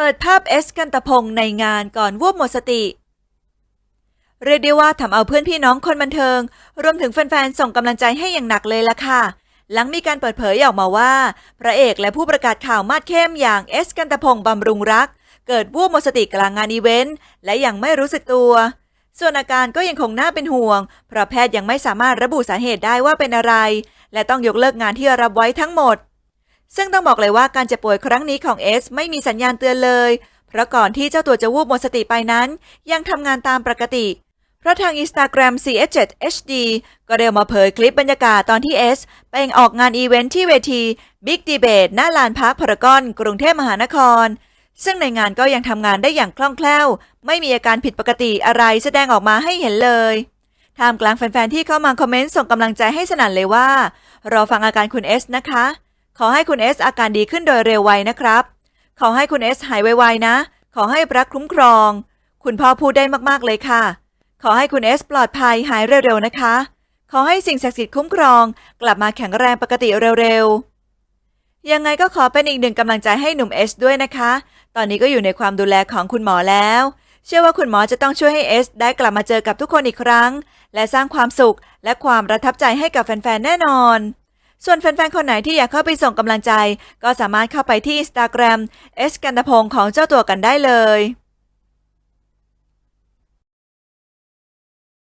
เปิดภาพเอสกันตะพงศ์ในงานก่อนวูบหมดสติ เรียกได้ว่าทำเอาเพื่อนพี่น้องคนบันเทิง รวมถึงแฟนๆ ส่งกำลังใจให้อย่างหนักเลยล่ะค่ะ หลังมีการเปิดเผยออกมาว่า พระเอกและผู้ประกาศข่าวมาดเข้มอย่างเอสกันตะพงศ์บำรุงรัก เกิดวูบหมดสติกลางงานอีเวนต์และยังไม่รู้สึกตัว ส่วนอาการก็ยังคงน่าเป็นห่วง เพราะแพทย์ยังไม่สามารถระบุสาเหตุได้ว่าเป็นอะไร และต้องยกเลิกงานที่รับไว้ทั้งหมด ซึ่งต้องบอกเลยว่าการเจ็บป่วยครั้งนี้ของเอสไม่มีสัญญาณเตือนเลย เพราะก่อนที่เจ้าตัวจะวูบหมดสติไปนั้น ยังทำงานตามปกติ เพราะทาง Instagram CS7HD ก็ได้ออกมาเผยคลิปบรรยากาศตอนที่เอสไปออกงานอีเวนท์ที่เวที Big Debate หน้าลานพาร์คพารากอนกรุงเทพมหานคร ซึ่งในงานก็ยังทำงานได้อย่างคล่องแคล่ว ไม่มีอาการผิดปกติอะไรแสดงออกมาให้เห็นเลยท่ามกลางแฟนๆที่เข้ามาคอมเมนต์ส่งกำลังใจให้สนั่นเลยว่ารอฟังอาการคุณเอสนะคะ ขอให้คุณเอสอาการดีขึ้นโดยเร็วไวนะครับ ขอให้คุณเอสหายไวๆนะ ขอให้พระคุ้มครอง คุณพ่อพูดได้มากๆเลยค่ะ ขอให้คุณเอสปลอดภัยหายเร็วๆนะคะ ขอให้สิ่งศักดิ์สิทธิ์คุ้มครอง กลับมาแข็งแรงปกติเร็วๆ ยังไงก็ขอเป็นอีกหนึ่งกำลังใจให้หนุ่มเอสด้วยนะคะ ตอนนี้ก็อยู่ในความดูแลของคุณหมอแล้ว เชื่อว่าคุณหมอจะต้องช่วยให้เอสได้กลับมาเจอกับทุกคนอีกครั้ง และสร้างความสุขและความประทับใจให้กับแฟนๆแน่นอน ส่วนแฟนๆ คนไหนที่อยากเข้าไปส่งกำลังใจ ก็สามารถเข้าไปที่ Instagram เอสกันตพงศ์ของเจ้าตัวกันได้เลย